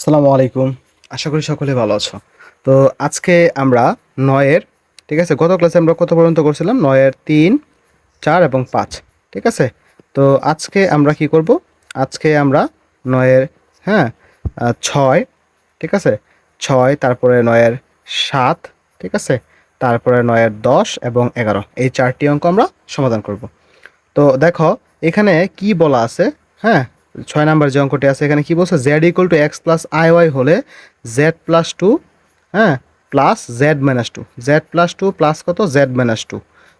আসসালামু আলাইকুম। আশা করি সকলে ভালো আছো। তো আজকে আমরা নয়ের, ঠিক আছে, গত ক্লাসে আমরা কত পর্যন্ত করছিলাম? নয়ের তিন, চার এবং পাঁচ, ঠিক আছে? তো আজকে আমরা কি করব? আজকে আমরা নয়ের হ্যাঁ ছয়, ঠিক আছে? ছয়, তারপরে নয়ের সাত, ঠিক আছে? তারপরে নয়ের দশ এবং এগারো, এই চারটি অঙ্ক আমরা সমাধান করব। তো দেখো, এখানে কি বলা আছে? হ্যাঁ ছয় নাম্বার যে অঙ্কটি আছে, এখানে কি বলছে? Z equal to x plus i y হলে জেড প্লাস টু হ্যাঁ plus z minus two z plus two plus কত? Z minus two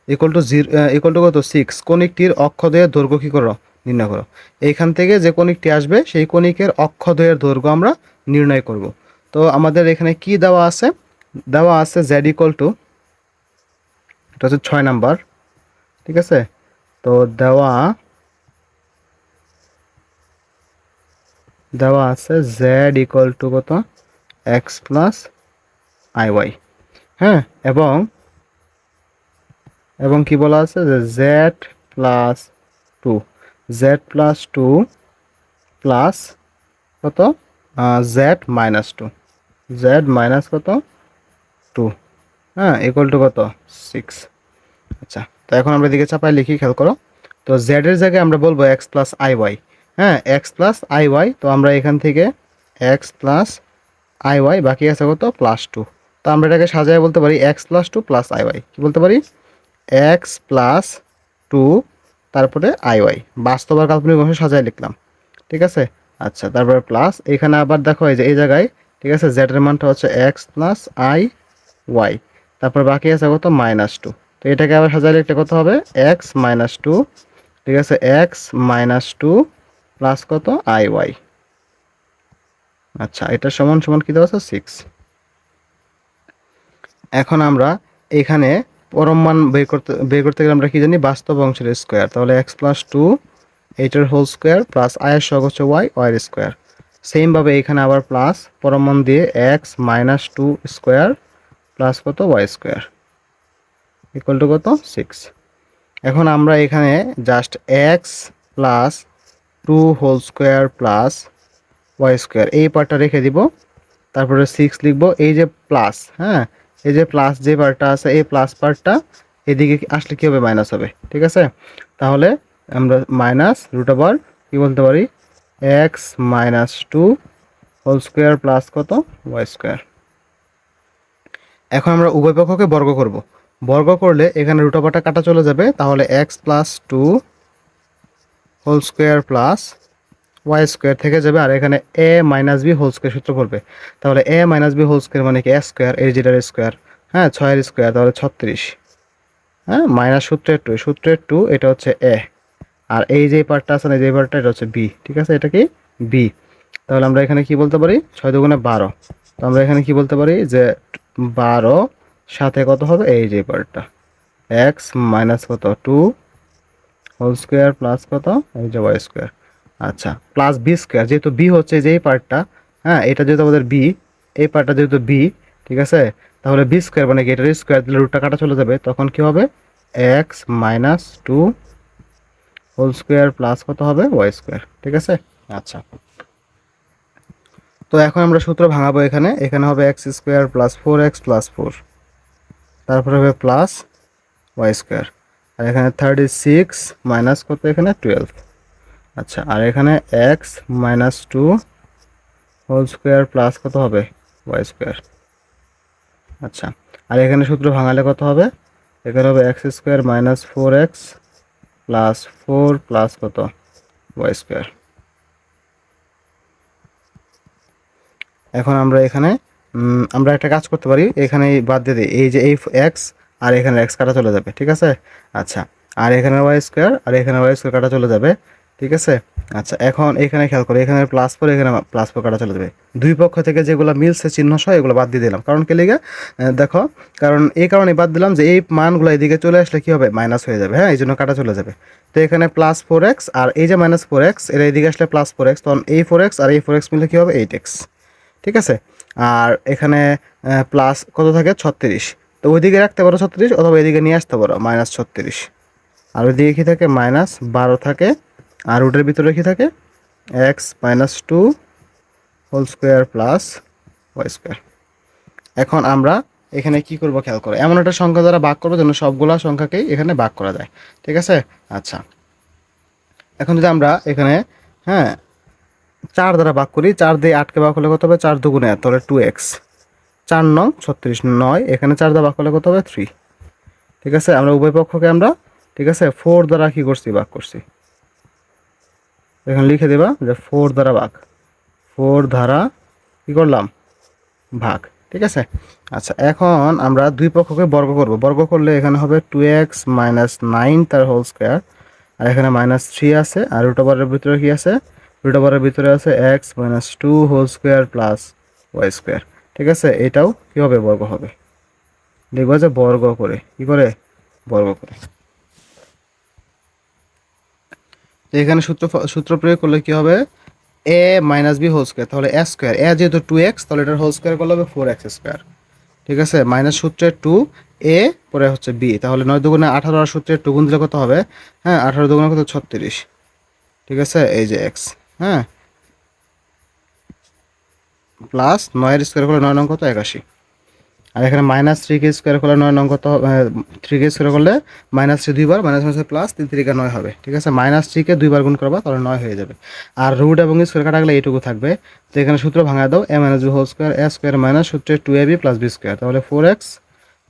equal to zero equal to কত? সিক্স কণিকটির অক্ষদয়ের দৈর্ঘ্য কী করো? নির্ণয় করো। এইখান থেকে যে কণিকটি আসবে, সেই কণিকের অক্ষদয়ের দৈর্ঘ্য আমরা নির্ণয় করব। তো আমাদের এখানে কি দেওয়া আছে? দেওয়া আছে জেড ইকুয়াল টু এটা হচ্ছে ছয় নাম্বার, ঠিক আছে? তো দেওয়া দেওয়া আছে জেড ইকুয়াল টু কত? এক্স প্লাস আই ওয়াই হ্যাঁ এবং এবং কি বলা আছে? যে z plus two z plus two plus কত? Z minus two z minus কত? টু হ্যাঁ ইকুয়াল টু কত? সিক্স আচ্ছা তো এখন আমরা এদিকে চাপায় লিখি, খেয়াল করো। তো জেড এর জায়গায় আমরা বলব এক্স প্লাস আই ওয়াই হ্যাঁ এক্স প্লাস আই ওয়াই তো আমরা এখান থেকে এক্স প্লাস আই ওয়াই বাকি আছে কত? প্লাস টু তো আমরা এটাকে সাজায় বলতে পারি x plus two plus i y কী বলতে পারি? এক্স প্লাস টু তারপরে আই ওয়াই বাস্তব আর কাল্পনিক অংশ সাজায় লিখলাম। ঠিক আছে? আচ্ছা তারপরে প্লাস এখানে আবার দেখো এই যে, এই জায়গায়, ঠিক আছে? জেড এর মানটা হচ্ছে এক্স প্লাস আই ওয়াই তারপর বাকি আছে কত? মাইনাস টু তো এটাকে আবার সাজায় লিখলে কত হবে? এক্স মাইনাস টু ঠিক আছে? এক্স মাইনাস টু প্লাস কত? I y. আচ্ছা এটা সমান সমান কি দেওয়া আছে? সিক্স এখন আমরা এখানে পরম মান বের করতে বের করতে গেলে আমরা কি জানি? বাস্তব অংশের স্কোয়ার তাহলে এক্স প্লাস টু এইটার হোল স্কোয়ার প্লাস আয়ের সহগ হচ্ছে ওয়াই ওয়াইয়ের স্কোয়ার সেমভাবে এখানে আবার প্লাস পরম মান দিয়ে x minus two square plus কত? ওয়াই স্কোয়ার ইকুয়াল টু কত? সিক্স এখন আমরা এখানে just x plus two whole square plus y square. এই পার্টটা রেখে দিব। তারপরে সিক্স লিখব। এই যে প্লাস হ্যাঁ? এই যে প্লাস যে পার্টটা আছে, এই প্লাস পার্টটা এদিকে আসলে কী হবে? মাইনাস হবে। ঠিক আছে? তাহলে আমরা মাইনাস রুট ওভার কী বলতে পারি? X minus two whole square plus কত? ওয়াই স্কোয়ার এখন আমরা উভয় পক্ষকে বর্গ করব। বর্গ করলে এখানে রুট ওভারটা কাটা চলে যাবে। তাহলে x plus two whole square plus y square থেকে যাবে আর এখানে a minus b whole square সূত্র করবে। তাহলে a minus b whole square মানে কি? এ স্কোয়ার এর যেটার স্কোয়ার হ্যাঁ ছয়ের স্কোয়ার তাহলে ছত্রিশ। হ্যাঁ মাইনাস সূত্রের টু সূত্রের টু এটা হচ্ছে এ আর এই যে পার্টটা আছে না যে পার্টটা এটা হচ্ছে বি ঠিক আছে? এটা কি? বি তাহলে আমরা এখানে কি বলতে পারি? ছয় দুগুণে বারো। তো আমরা এখানে কি বলতে পারি? যে বারো সাথে কত হবে? এই যে পার্টটা এক্স মাইনাস কত? টু হোল স্কোয়ার প্লাস কত? এই যে ওয়াই স্কোয়ার আচ্ছা প্লাস বি স্কোয়ার যেহেতু বি হচ্ছে যে এই পার্টটা হ্যাঁ এটা যেহেতু আমাদের বি এই পার্টটা যেহেতু বি ঠিক আছে? তাহলে বি স্কোয়ার মানে কি? এটার স্কোয়ার দিলে রুটটা কাটা চলে যাবে, তখন কি হবে? X minus two whole square plus কত হবে? ওয়াই স্কোয়ার ঠিক আছে? আচ্ছা। তো এখন আমরা সূত্র ভাঙাবো এখানে। এখানে হবে x square plus four x plus four তারপরে হবে প্লাস ওয়াই স্কোয়ার আর এখানে থার্টি সিক্স মাইনাস কত এখানে? টুয়েলভ আচ্ছা আর এখানে x minus two whole square plus কত হবে? ওয়াই স্কোয়ার আচ্ছা আর এখানে সূত্র ভাঙালে কত হবে? এখানে হবে x square minus four x plus four plus কত? ওয়াই স্কোয়ার এখন আমরা এখানে আমরা একটা কাজ করতে পারি। এখানে বাদ দিয়ে দিই। এই যে এই এক্স আর এখানে এক্স কাটা চলে যাবে, ঠিক আছে? আচ্ছা আর এখানে ওয়াই স্কোয়ার আর এখানে ওয়াই স্কোয়ার কাটা চলে যাবে, ঠিক আছে? আচ্ছা এখন এখানে খেয়াল করো, এখানে প্লাস ফোর এখানে প্লাস ফোর কাটা চলে যাবে। দুই পক্ষ থেকে যেগুলো মিলছে চিহ্ন সহ, এগুলো বাদ দিয়ে দিলাম। কারণ কে লিগে? দেখো, কারণ এই কারণে বাদ দিলাম যে এই মানগুলো এদিকে চলে আসলে কি হবে? মাইনাস হয়ে যাবে হ্যাঁ? এই জন্য কাটা চলে যাবে। তো এখানে প্লাস ফোর এক্স আর এই যে মাইনাস ফোর এক্সের এদিকে আসলে প্লাস ফোর এক্স তখন এই ফোর এক্স আর এই ফোর এক্স মিলে কি হবে? এইট এক্স ঠিক আছে? আর এখানে প্লাস কত থাকে? ছত্রিশ। তো ওইদিকে রাখতে পারো ছত্রিশ অথবা এদিকে নিয়ে আসতে পারো মাইনাস ছত্রিশ। আর ওইদিকে কী থাকে? মাইনাস বারো থাকে। আর রুটের ভিতরে কী থাকে? X minus two whole square plus y square এখন আমরা এখানে কি করব খেয়াল করো, এমন একটা সংখ্যা দ্বারা ভাগ করব যেন সবগুলা সংখ্যাকেই এখানে ভাগ করা যায়। ঠিক আছে? আচ্ছা। এখন যদি আমরা এখানে হ্যাঁ চার দ্বারা ভাগ করি, চার দিয়ে আটকে ভাগ করলে কত হবে? চার দুগুণে তাহলে টু এক্স চার নং, ছত্রিশ নয়, এখানে চার দ্বারা ভাগ করলে কত হবে থ্রি ঠিক আছে? আমরা উভয় পক্ষকে আমরা, ঠিক আছে? ফোর দ্বারা কী করছি? ভাগ করছি। এখানে লিখে দেবা যে ফোর দ্বারা ভাগ। ফোর দ্বারা কী করলাম? ভাগ। ঠিক আছে? আচ্ছা এখন আমরা দুই পক্ষকে বর্গ করব। বর্গ করলে এখানে হবে টু এক্স মাইনাস নাইন তার হোল স্কোয়ার আর এখানে মাইনাস থ্রি আছে। আর রুট ওভারের ভিতরে কি আছে? রুট ওভারের ভিতরে আছে x minus two whole square plus y square ঠিক আছে? এটাও কি হবে বর্গ হবে? দেখব যে বর্গ করে, কি করে? বর্গ করে। এখানে সূত্র সূত্র প্রয়োগ করলে কি হবে? A minus b whole square তাহলে এ স্কোয়ার এ যেহেতু টু এক্স তাহলে এটার হোল স্কোয়ার করলে হবে ফোর এক্স স্কোয়ার ঠিক আছে? মাইনাস সূত্রের টু এ পরে হচ্ছে বি তাহলে নয় দুগুণে আঠারো আর সূত্রের টু গুণ দিলে কত হবে? হ্যাঁ আঠারো দুগুণে কত? ছত্রিশ। ঠিক আছে? এই যে এক্স হ্যাঁ? প্লাস নয়ের স্কোয়ার করলে নয় নং কত? একাশি। আর এখানে মাইনাস থ্রি কে স্কোয়ার করলে নয় নং কত? থ্রি কে স্কোয়ার করলে মাইনাস থ্রি দুইবার, মাইনাস মাইনাস প্লাস তিন তিরিকা নয় হবে। ঠিক আছে? মাইনাস থ্রিকে দুইবার গুণ করবা, তাহলে নয় হয়ে যাবে। আর রুট এবং স্কোয়ার কাটা গেলে এইটুকু থাকবে। তো এখানে সূত্র ভাঙা দাও a minus b whole square a square minus সূত্রে two a b plus b square তাহলে ফোর এক্স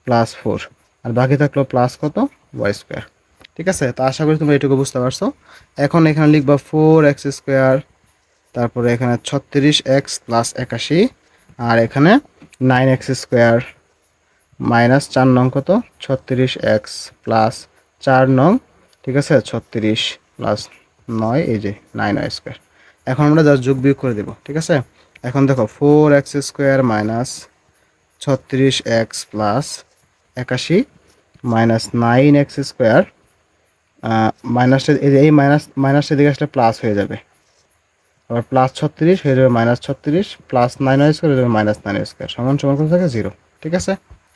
প্লাস ফোর আর বাকি থাকল প্লাস কত? ওয়াই স্কোয়ার ঠিক আছে? তো আশা করি তোমরা এটুকু বুঝতে পারছ। এখন এখানে লিখবা ফোর এক্স স্কোয়ার তারপরে এখানে ছত্রিশ এক্স প্লাস একাশি, আর এখানে নাইন এক্স স্কোয়ার মাইনাস চার নং কত? ছত্রিশ এক্স প্লাস চার নং, ঠিক আছে? ছত্রিশ প্লাস নয়, এই যে নাইন ওয়াই স্কোয়ার এখন আমরা যা যোগ বিয়োগ করে দেব, ঠিক আছে? এখন দেখো ফোর এক্স স্কোয়ার মাইনাস ছত্রিশ এক্স প্লাস একাশি মাইনাস নাইন এক্স স্কোয়ার মাইনাসটা এই মাইনাস মাইনাসটা দিকে আসলে প্লাস হয়ে যাবে। আবার প্লাস ছত্রিশ হয়ে যাবে মাইনাস ছত্রিশ প্লাস নাইন স্কোয়ার হয়ে যাবে মাইনাস নাইন স্কোয়ার সমান সমান থাকে? জিরো ঠিক আছে?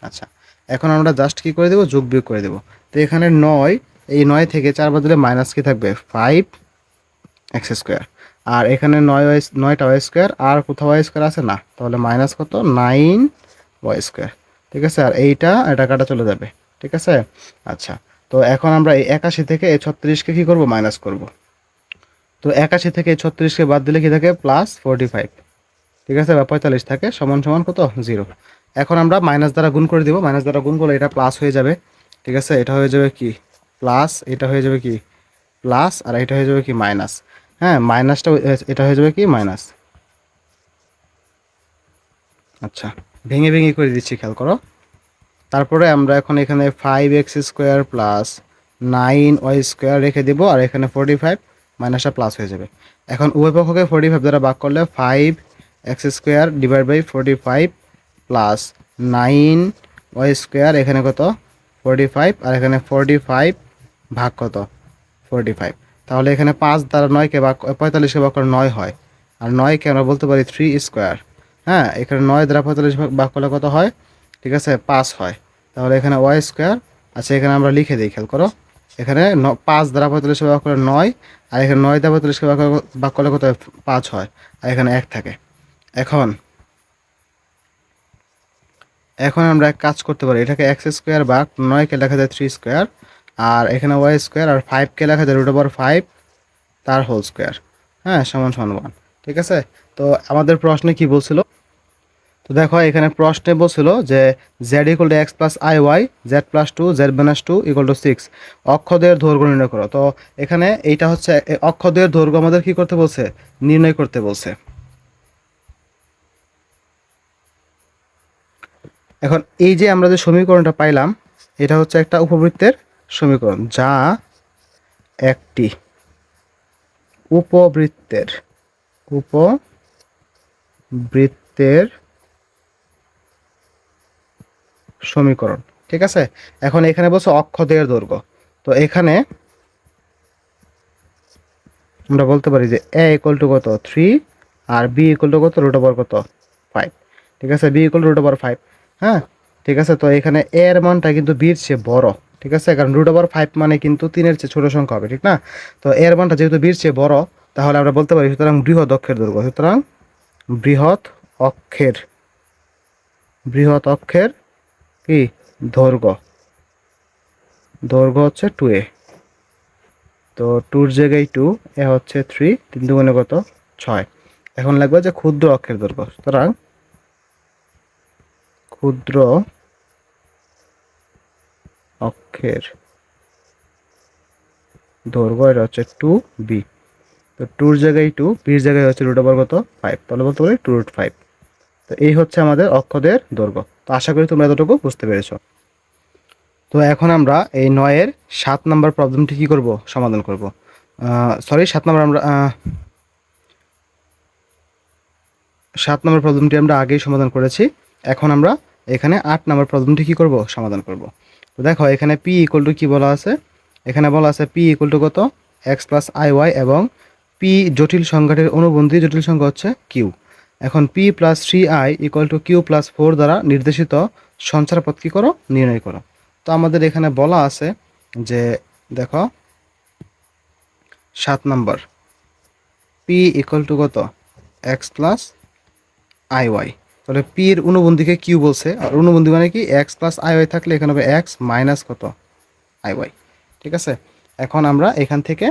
আচ্ছা এখন আমরা জাস্ট কি করে দেবো? যোগ বিয়োগ করে দেবো। তো এখানে নয়, এই নয় থেকে চার বদলে মাইনাস কি থাকবে? ফাইভ এক্স স্কোয়ার আর এখানে নয় ওয়াই নয়টা ওয়াই স্কোয়ার আর কোথাও ওয়াই স্কোয়ার আছে? না, তাহলে মাইনাস কত? নাইন ওয়াই স্কোয়ার ঠিক আছে? আর এইটা, এটা কাটা চলে যাবে, ঠিক আছে? আচ্ছা তো এখন আমরা এই একাশি থেকে এই ছত্রিশকে কী করব? মাইনাস করব। তো একাশি থেকে ছত্রিশকে বাদ দিলে কি থাকে? প্লাস ফোরটি ফাইভ ঠিক আছে, বা পঁয়তাল্লিশ থাকে, সমান সমান কত? জিরো এখন আমরা মাইনাস দ্বারা গুণ করে দিব। মাইনাস দ্বারা গুণ করলে এটা প্লাস হয়ে যাবে। ঠিক আছে, এটা হয়ে যাবে কি? প্লাস এটা হয়ে যাবে কি? প্লাস আর এটা হয়ে যাবে কি? মাইনাস হ্যাঁ মাইনাসটা এটা হয়ে যাবে কি? মাইনাস আচ্ছা ভেঙে ভেঙে করে দিচ্ছি, খেয়াল করো। তারপরে আমরা এখন এখানে five x square plus nine y square রেখে দেব, আর এখানে ফোরটি ফাইভ মাইনাসটা প্লাস হয়ে যাবে। এখন উভয় পক্ষকে ফোরটি ফাইভ দ্বারা ভাগ করলে five x square divide by forty five plus nine y square এখানে কত? ফোরটি ফাইভ আর এখানে ফোরটি ফাইভ ভাগ কত? ফোরটি ফাইভ তাহলে এখানে পাঁচ দ্বারা নয়কে ভাগ পঁয়তাল্লিশকে ভাগ করে নয় হয়। আর নয়কে আমরা বলতে পারি থ্রি স্কোয়ার হ্যাঁ এখানে নয় দ্বারা পঁয়তাল্লিশ ভাগ করলে কত হয়? ঠিক আছে, পাঁচ হয়। তাহলে এখানে ওয়াই স্কোয়ার আচ্ছা এখানে আমরা লিখে দিই, খেয়াল করো। এখানে পাঁচ দ্বারা পঁয়তাল্লিশকে ভাগ করে নয়, আর এখানে নয় দ্বারা পঁয়তাল্লিশকে ভাগ ভাগ করলে কত পাঁচ হয়, আর এখানে এক থাকে। এখন এখন আমরা এক কাজ করতে পারি। এটাকে এক্স স্কোয়ার বা নয়কে লেখা যায় থ্রি স্কোয়ার আর এখানে ওয়াই স্কোয়ার আর ফাইভকে লেখা যায় রুট ওভার ফাইভ তার হোল স্কোয়ার হ্যাঁ সমান সমান ওয়ান ঠিক আছে? তো আমাদের প্রশ্নে কি বলছিল? তো দেখো, এখানে প্রশ্নে বলছিল যে z equal to x plus i y z plus two z minus two equal to six অক্ষদের দৈর্ঘ্য নির্ণয় করো। তো এখানে এইটা হচ্ছে অক্ষদের দৈর্ঘ্য আমাদের কি করতে বলছে? নির্ণয় করতে বলছে। এখন এই যে আমরা যে সমীকরণটা পাইলাম, এটা হচ্ছে একটা উপবৃত্তের সমীকরণ, যা একটি উপবৃত্তের উপবৃত্তের সমীকরণ। ঠিক আছে? এখন এখানে বলছে অক্ষদের দৈর্ঘ্য। তো এখানে আমরা বলতে পারি যে এ ইকুয়াল টু কত? থ্রি আর বি ইকুয়াল টু কত? রুট ওভার কত? ফাইভ ঠিক আছে? B equal root over five হ্যাঁ? ঠিক আছে? তো এখানে এ এর মানটা কিন্তু বির চেয়ে বড়। ঠিক আছে? কারণ রুট ওভার ফাইভ মানে কিন্তু তিনের চেয়ে ছোট সংখ্যা হবে, ঠিক না? তো এর মানটা যেহেতু বির চেয়ে বড়, তাহলে আমরা বলতে পারি সুতরাং বৃহৎ অক্ষের দৈর্ঘ্য। সুতরাং বৃহৎ অক্ষের বৃহৎ অক্ষের কি? দৈর্ঘ্য। দৈর্ঘ্য হচ্ছে টু এ তো টুর জায়গায় টু এ হচ্ছে থ্রি তিন দুগুণে কত? ছয়। এখন লাগবে যে ক্ষুদ্র অক্ষের দৈর্ঘ্য। সুতরাং ক্ষুদ্র অক্ষের দৈর্ঘ্য এটা হচ্ছে টু বি তো টুর জায়গায় টু বির জায়গায় হচ্ছে রুট ওভার কত? ফাইভ তাহলে বলতে পারি টু রুট ফাইভ তো এই হচ্ছে আমাদের অক্ষদের দৈর্ঘ্য। তো আশা করি তোমরা এতটুকু বুঝতে পেরেছ। তো এখন আমরা এই নয়ের সাত নম্বর প্রবলেমটি কী করব? সমাধান করব। সরি সাত নম্বর আমরা সাত নম্বর প্রবলেমটি আমরা আগেই সমাধান করেছি। এখন আমরা এখানে আট নম্বর প্রবলেমটি কী করব? সমাধান করব। তো দেখো, এখানে পি ইকুয়াল টু কী বলা আছে? এখানে বলা আছে পি ইকুয়াল টু কত? এক্স প্লাস আই ওয়াই এবং পি জটিল সংখ্যাটির অনুবন্ধী জটিল সংখ্যা হচ্ছে কিউ এখন p plus three i equal to q plus four দ্বারা নির্দেশিত সঞ্চার পথ কী করো? নির্ণয় করো। তো আমাদের এখানে বলা আছে যে, দেখো, সাত নম্বর। পি ইকুয়াল টু কত? এক্স প্লাস আই ওয়াই তাহলে পি এর অনুবন্ধীকে কিউ বলছে। আর অনুবন্ধী মানে কি? এক্স প্লাস আই ওয়াই থাকলে এখানে হবে এক্স মাইনাস কত? আই ওয়াই ঠিক আছে? এখন আমরা এখান থেকে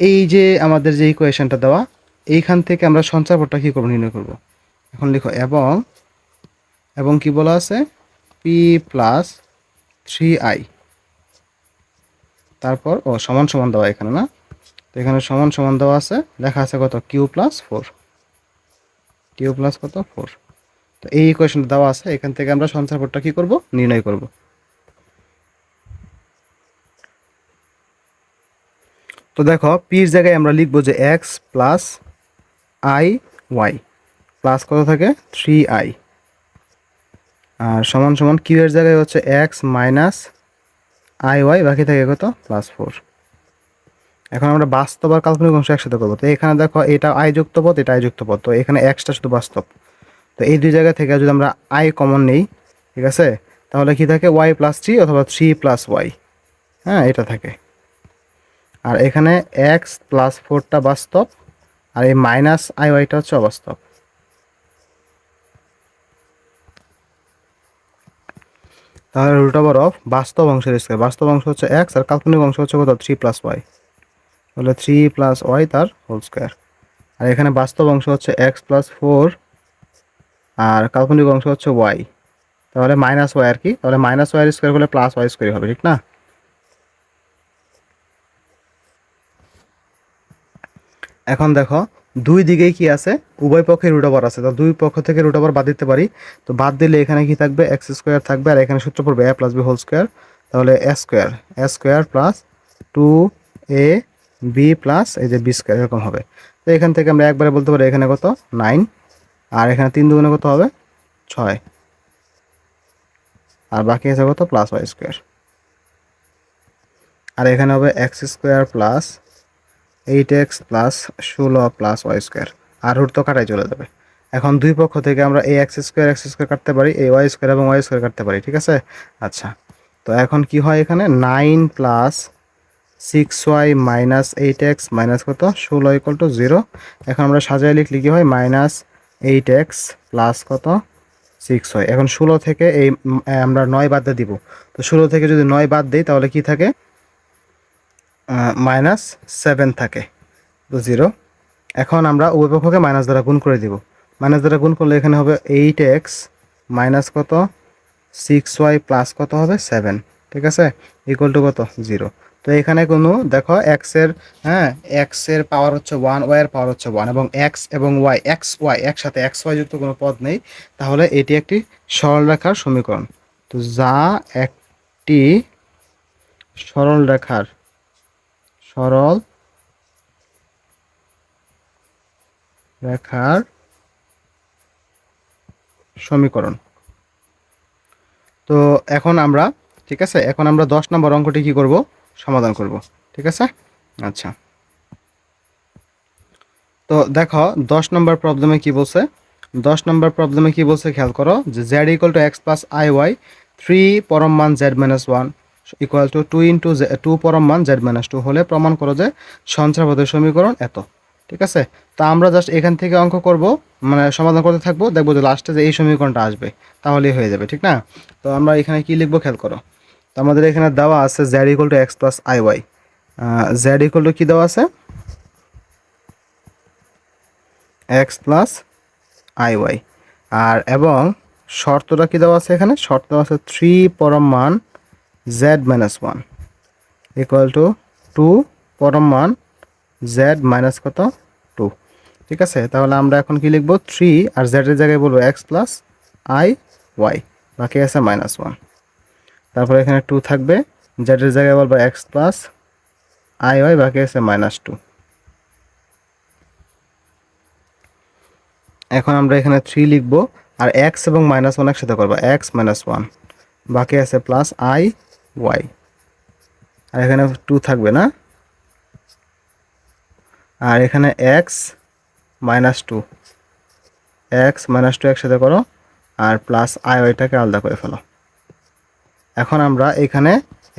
এই যে আমাদের যে ইকুয়েশনটা দেওয়া এইখান থেকে আমরা সঞ্চারপথটা কী করব, নির্ণয় করব? এখন লিখো, এবং এবং কি বলা আছে? পি প্লাস থ্রি আই তারপর, ও, সমান সমান দেওয়া এখানে, না? তো এখানে সমান সমান দেওয়া আছে, লেখা আছে কত? Q plus four q plus কত? ফোর তো এই ইকুয়েশন দেওয়া আছে, এখান থেকে আমরা সঞ্চারপথটা কি করব? নির্ণয় করব। তো দেখো পির জায়গায় আমরা লিখব যে x plus i y. Plus কত থাকে? Three I. আর সমান সমান কিউ এর জায়গায় হচ্ছে এক্স মাইনাস আই ওয়াই, বাকি থাকে কত? Plus four. এখন আমরা বাস্তব আর কাল্পনিক অংশ একসাথে করব। তো এখানে দেখো, এটা আই যুক্ত পদ, এটা আই যুক্ত পদ। তো এখানে এক্সটা শুধু বাস্তব। তো এই দুই জায়গা থেকে যদি আমরা আই কমন নেই, ঠিক আছে? তাহলে কি থাকে? ওয়াই প্লাস থ্রি অথবা থ্রি প্লাস ওয়াই। হ্যাঁ এটা থাকে। আর এখানে এক্স প্লাস ফোরটা বাস্তব। আর এই মাইনাস আই ওয়াইটা হচ্ছে অবাস্তব। তাহলে রুট ওভার অফ বাস্তব অংশের স্কোয়ার বাস্তব অংশ হচ্ছে এক্স আর কাল্পনিক অংশ হচ্ছে কত? থ্রি প্লাস ওয়াই তাহলে থ্রি প্লাস ওয়াই তার হোল স্কোয়ার আর এখানে বাস্তব অংশ হচ্ছে এক্স প্লাস ফোর আর কাল্পনিক অংশ হচ্ছে ওয়াই তাহলে মাইনাস ওয়াই আর কি? তাহলে মাইনাস ওয়াই স্কোয়ার হলে প্লাস ওয়াই স্কোয়ার হবে, ঠিক না? এখন দেখো, দুই দিকেই কি আছে? উভয় পক্ষে রুট ওভার আছে। তো দুই পক্ষ থেকে রুট ওভার বাদ দিতে পারি। তো বাদ দিলে এখানে কি থাকবে? এক্স স্কোয়ার থাকবে আর এখানে সূত্র পড়বে a plus b whole square. তাহলে a square. A square plus two a b plus এই যে বি স্কোয়ার, এরকম হবে। তো এখান থেকে আমরা একবারে বলতে পারি এখানে কত? নাইন। আর এখানে তিন দুগুণে কত হবে? ছয়। আর বাকি আছে কত? Plus y square. আর এখানে হবে x square plus eight x plus ষোলো প্লাস ওয়াই স্কোয়ার। আর রুট তো কাটাই চলে যাবে। এখন দুই পক্ষ থেকে আমরা এই এক্স স্কোয়ার এক্স স্কোয়ার কাটতে পারি, এই ওয়াই স্কোয়ার এবং ওয়াই স্কোয়ার কাটতে পারি, ঠিক আছে? আচ্ছা তো এখন কি হয় এখানে? Nine plus six y minus eight x minus কত? ষোলো ইকুয়াল টু জিরো এখন আমরা সাজায় লিখলে কি হয়? মাইনাস এইট এক্স প্লাস কত? Six y. এখন ষোলো থেকে এই আমরা নয় বাদ দিব। তো ষোলো থেকে যদি নয় বাদ দিই, তাহলে কি থাকে? মাইনাস সেভেন থাকে, তো জিরো এখন আমরা উভয় মাইনাস দ্বারা গুণ করে দিব। মাইনাস দ্বারা গুণ করলে এখানে হবে এইট এক্স মাইনাস কত? সিক্স ওয়াই প্লাস কত হবে? সেভেন ঠিক আছে? ইকুয়াল টু কত? জিরো তো এখানে কোনো, দেখো এক্সের হ্যাঁ এক্সের পাওয়ার হচ্ছে ওয়ান ওয়াই এর পাওয়ার হচ্ছে ওয়ান এবং এক্স এবং ওয়াই এক্স ওয়াই একসাথে এক্স ওয়াই যুক্ত কোনো পদ নেই। তাহলে এটি একটি সরলরেখার সমীকরণ। তো যা একটি সরল রেখার সরল রেখার সমীকরণ। তো এখন আমরা, ঠিক আছে? এখন আমরা দশ নম্বর অঙ্কটি কি করব? সমাধান করব। ঠিক আছে? আচ্ছা। তো দেখো, দশ নম্বর প্রবলেমে কি বলছে? দশ নম্বর প্রবলেমে কি বলছে? খেয়াল করো যে z equal to x plus i y three পরম মান z minus one equal to two into z two পরম মান জেড মাইনাস টু হলে প্রমাণ করো যে সঞ্চারপথের সমীকরণ এত। ঠিক আছে? তা আমরা জাস্ট এখান থেকে অঙ্ক করব মানে সমাধান করতে থাকব, দেখব যে লাস্টে যে এই সমীকরণটা আসবে, তাহলেই হয়ে যাবে, ঠিক না? তো আমরা এখানে কি লিখব খেয়াল করো। তো আমাদের এখানে দেওয়া আছে z equal to x plus i y z equal to কী দেওয়া আছে? এক্স প্লাস আই ওয়াই আর এবং শর্তটা কী দেওয়া আছে এখানে? শর্ত আছে থ্রি পরম মান z minus one equal to two পরম মান জেড মাইনাস কত? টু ঠিক আছে, তাহলে আমরা এখন কি লিখব? থ্রি আর জেডের জায়গায় বলব এক্স প্লাস আই ওয়াই বাকি আছে মাইনাস ওয়ান তারপরে এখানে টু থাকবে জেডের জায়গায় বলব এক্স প্লাস আই ওয়াই বাকি আছে মাইনাস টু এখন আমরা এখানে থ্রি লিখব, আর এক্স এবং মাইনাস ওয়ান একসাথে করব এক্স মাইনাস ওয়ান বাকি আছে প্লাস আই ওয়াই আর এখানে টু থাকবে না? আর এখানে x minus two x minus two একসাথে করো, আর প্লাস আই ওয়াইটাকে আলাদা করে ফেলো। এখন আমরা এখানে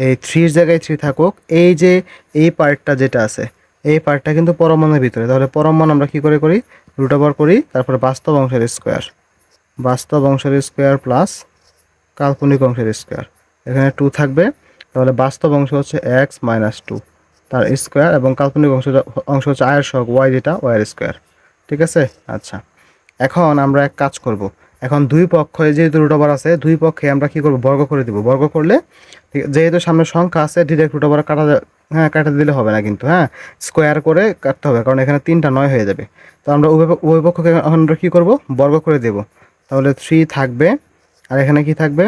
এই থ্রির জায়গায় থ্রি থাকুক। এই যে, এই পার্টটা যেটা আছে, এই পার্টটা কিন্তু পরমাণুর ভিতরে। তাহলে পরমাণ আমরা কি করে করি? রুট ওভার করি, তারপরে বাস্তব অংশের স্কোয়ার বাস্তব অংশের স্কোয়ার প্লাস কাল্পনিক অংশের স্কোয়ার এখানে টু থাকবে। তাহলে বাস্তব অংশ হচ্ছে এক্স মাইনাস টু তার স্কোয়ার এবং কাল্পনিক অংশ অংশ হচ্ছে আয়ের সহগ ওয়াই যেটা ওয়াইয়ের স্কোয়ার ঠিক আছে? আচ্ছা। এখন আমরা এক কাজ করব। এখন দুই পক্ষে যেহেতু রুট ওভার আছে, দুই পক্ষে আমরা কি করব? বর্গ করে দিব। বর্গ করলে যেহেতু সামনে সংখ্যা আছে ডিরেক্ট রুট ওভার কাটা হ্যাঁ কাটা দিলে হবে না কিন্তু হ্যাঁ? স্কোয়ার করে কাটতে হবে, কারণ এখানে তিনটা নয় হয়ে যাবে। তো আমরা উভয় উভয় পক্ষকে এখন আমরা কী করব? বর্গ করে দেব। তাহলে থ্রি থাকবে। আর এখানে কি থাকবে?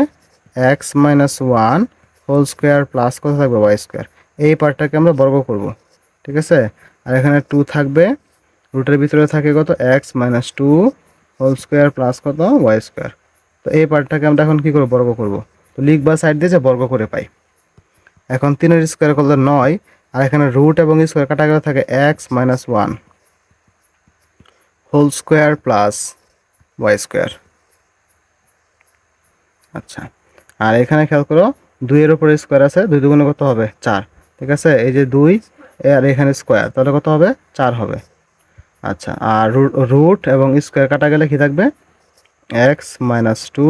X minus one whole square plus কত থাকবে ওয়াই স্কোয়ার এই পার্টটাকে আমরা বর্গ করব, ঠিক আছে? আর এখানে টু থাকবে রুটের ভিতরে থাকে কত? X minus two whole square plus কত? ওয়াই স্কোয়ার তো এই পার্টটাকে আমরা এখন কি করব? বর্গ করব। তো লিখ বা সাইড দিয়ে যে বর্গ করে পাই। এখন তিনের স্কোয়ার করলে নয়। আর এখানে রুট এবং স্কোয়ার কাটা গেলে থাকে x minus one whole square plus y square আচ্ছা। আর এখানে খেয়াল করো দুইয়ের উপরে স্কোয়ার আছে, দুই দুগুণে কত হবে? চার। ঠিক আছে? এই যে দুই আর এখানে স্কোয়ার তাহলে কত হবে? চার হবে। আচ্ছা আর রুট এবং স্কোয়ার কাটা গেলে কি থাকবে? X minus two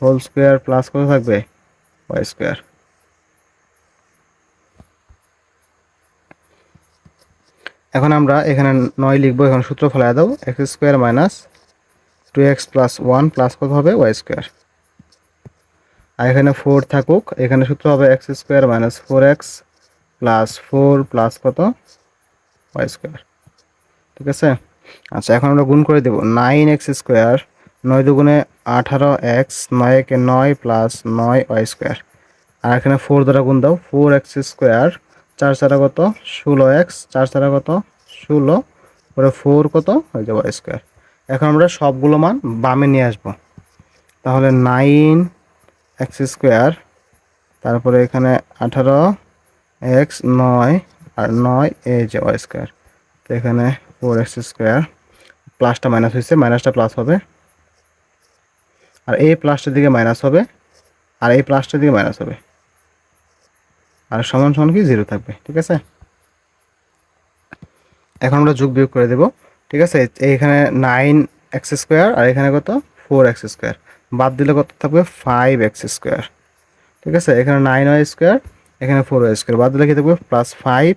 whole square plus কত থাকবে? ওয়াই স্কোয়ার এখন আমরা এখানে নয় লিখব, এখন সূত্র ফেলা দাও x square minus two x plus one plus কত হবে? ওয়াই স্কোয়ার আর এখানে ফোর থাকুক, এখানে সূত্র হবে x square minus four x plus four plus কত? ওয়াই স্কোয়ার ঠিক আছে? আচ্ছা এখন আমরা গুণ করে দেব। নাইন এক্স স্কোয়ার নয় দুগুণে আঠারো এক্স নয় একে নয় প্লাস নয় ওয়াই স্কোয়ার আর এখানে ফোর দ্বারা গুণ দাও। ফোর এক্স স্কোয়ার চার চারা কত? ষোলো এক্স চার চারা কত? ষোলো। পরে ফোর কত? হয়ে যাবে ওয়াই স্কোয়ার এখন আমরা সবগুলো মান বামে নিয়ে আসব। তাহলে নাইন এক্স স্কোয়ার, তারপরে এখানে আঠারো, এক্স নয়, আর নয় এই যে ওয়াই স্কোয়ার। তো এখানে ফোর এক্স স্কোয়ার, প্লাসটা মাইনাস হয়েছে, মাইনাসটা প্লাস হবে। আর এই প্লাসটার দিকে মাইনাস হবে, আর এই প্লাসটার দিকে মাইনাস হবে। আর সমান সমান কি? জিরো থাকবে, ঠিক আছে? এখন আমরা যোগ বিয়োগ করে দেব, ঠিক আছে? এইখানে নাইন এক্স স্কোয়ার, আর এখানে কত? Four x square. বাদ দিলে কত থাকবে? ফাইভ এক্স স্কোয়ার ঠিক আছে? এখানে নাইন ওয়াই স্কোয়ার এখানে ফোর ওয়াই স্কোয়ার বাদ দিলে কি থাকবে? প্লাস ফাইভ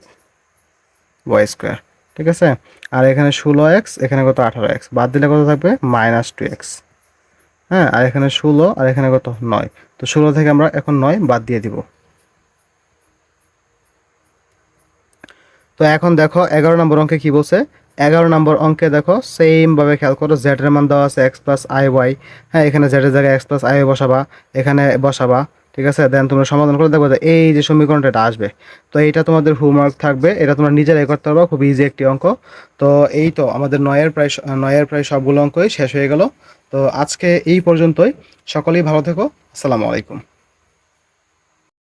ওয়াই স্কোয়ার ঠিক আছে? আর এখানে ষোলো এক্স এখানে কত? আঠারো এক্স বাদ দিলে কত থাকবে? মাইনাস টু এক্স হ্যাঁ? আর এখানে ষোলো, আর এখানে কত? নয়। তো ষোলো থেকে আমরা এখন নয় বাদ দিয়ে দিব। তো এখন দেখো, এগারো নম্বর অঙ্কে কি বলছে? এগারো নম্বর অঙ্কে দেখো সেমভাবে খেয়াল করো জেড এর মান দেওয়া আছে এক্স প্লাস আই ওয়াই হ্যাঁ এখানে জেড এর জায়গায় এক্স প্লাস আই বসাবা, এখানে বসাবা, ঠিক আছে? দেন তোমরা সমাধান করে দেখব যে এই যে সমীকরণটা, এটা আসবে। তো এইটা তোমাদের হোমওয়ার্ক থাকবে, এটা তোমরা নিজেরাই করতে পারবা খুব ইজি একটি অঙ্ক। তো এই তো আমাদের নয়ের প্রায় নয়ের প্রায় সবগুলো অঙ্কই শেষ হয়ে গেল। তো আজকে এই পর্যন্তই। সকলেই ভালো থেকো। আসসালামু আলাইকুম।